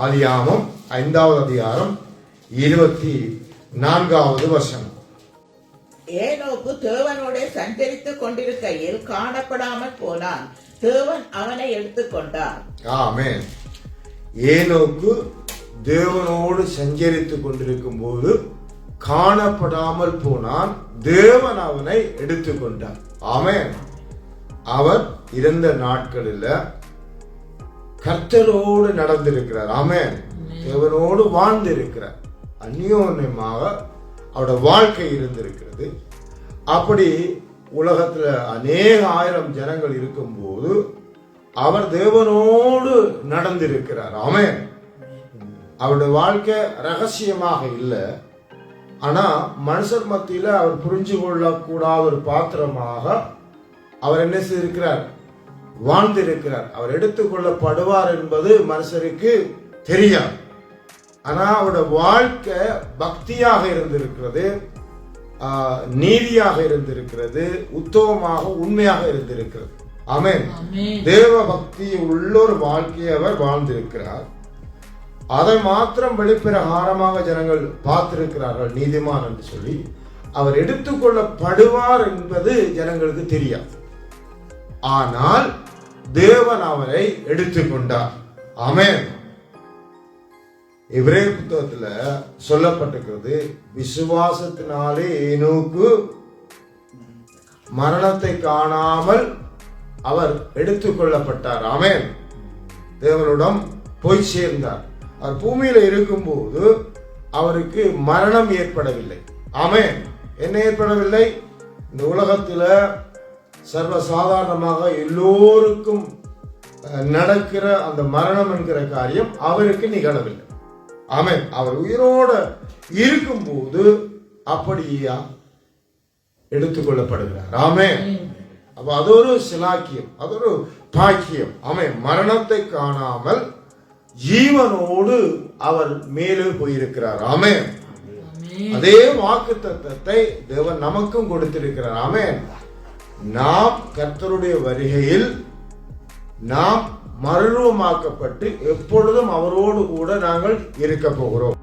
ஆதியாமம் ஐந்தாவது அதிகாரம் இருபத்தி நான்காவது வருஷம் ஏனோக்கு தேவனோட சஞ்சரித்துக் கொண்டிருக்கையில் காணப்படாமல் போனான். தேவன் அவனை எடுத்துக்கொண்டார் ஆமென். ஏனோக்கு தேவனோடு சஞ்சரித்துக் கொண்டிருக்கும் போது காணப்படாமல் போனான். தேவன் அவனை எடுத்துக்கொண்டார் ஆமென். அவர் இருந்த நாட்களில் கர்த்தரோடு நடந்திருக்கிறார். ஆமென். தேவனோடு வாழ்ந்திருக்கிறார். அந்யோன்யமாக அவருடைய வாழ்க்கை இருந்திருக்கிறது. அப்படி உலகத்துல அநேக ஆயிரம் ஜனங்கள் இருக்கும்போது அவர் தேவனோடு நடந்திருக்கிறார். ஆமென். அவருடைய வாழ்க்கை ரகசியமாக இல்லை. ஆனா மனுஷர் மத்தியில அவர் புரிஞ்சு கொள்ளக்கூடாத ஒரு பாத்திரமாக அவர் என்ன செய்திருக்கிறார்? வாழ்ந்திருக்கிறார். அவர் எடுத்துக்கொள்ளப்படுவார் என்பது மனுஷருக்கு தெரியாது. ஆனா அவருடைய வாழ்க்கை பக்தியாக இருந்திருக்கிறது நீதியாக இருந்திருக்கிறது உத்தமமாக உண்மையாக இருந்திருக்கிறது. ஆமென். தேவ பக்தி உள்ள ஒரு வாழ்க்கையை அவர் வாழ்ந்திருக்கிறார். அதை மாத்திரம் வெளிப்பிரகாரமாக ஜனங்கள் பார்த்திருக்கிறார்கள் நீதிமான் என்று சொல்லி. அவர் எடுத்துக்கொள்ளப்படுவார் என்பது ஜனங்களுக்கு தெரியாது. ஆனால் தேவன் அவரை எடுத்துக்கொண்டார் அமேன் இவரே புத்தகத்துல சொல்லப்பட்டிருக்கிறது விசுவாசத்தினாலே ஏனோக்கு மரணத்தை காணாமல் அவர் எடுத்துக்கொள்ளப்பட்டார் அமேன் தேவனிடம் போய் சேர்ந்தார். அவர் பூமியில இருக்கும்போது அவருக்கு மரணம் ஏற்படவில்லை. அமேன் என்ன ஏற்படவில்லை? இந்த உலகத்துல சர்வ சாதாரணமாக எல்லோருக்கும் நடக்கிற அந்த மரணம் என்கிற காரியம் அவருக்கு நிகழவில்லை. ஆமென். அவர் உயிரோட இருக்கும்போது அப்படியா எடுத்துக்கொள்ளப்படுகிறார். ஆமென். அப்ப அது ஒரு சிலாக்கியம் அது ஒரு பாக்கியம். ஆமென். மரணத்தை காணாமல் ஜீவனோடு அவர் மேலே போயிருக்கிறார். ஆமென். அதே வாக்கு தத்தத்தை தேவன் நமக்கும் கொடுத்திருக்கிறார். ஆமென். நாம் கர்த்தருடைய வருகையில் நாம் மறுரூபமாக்கப்பட்டு எப்பொழுதும் அவரோடு கூட நாங்கள் இருக்க போகிறோம்.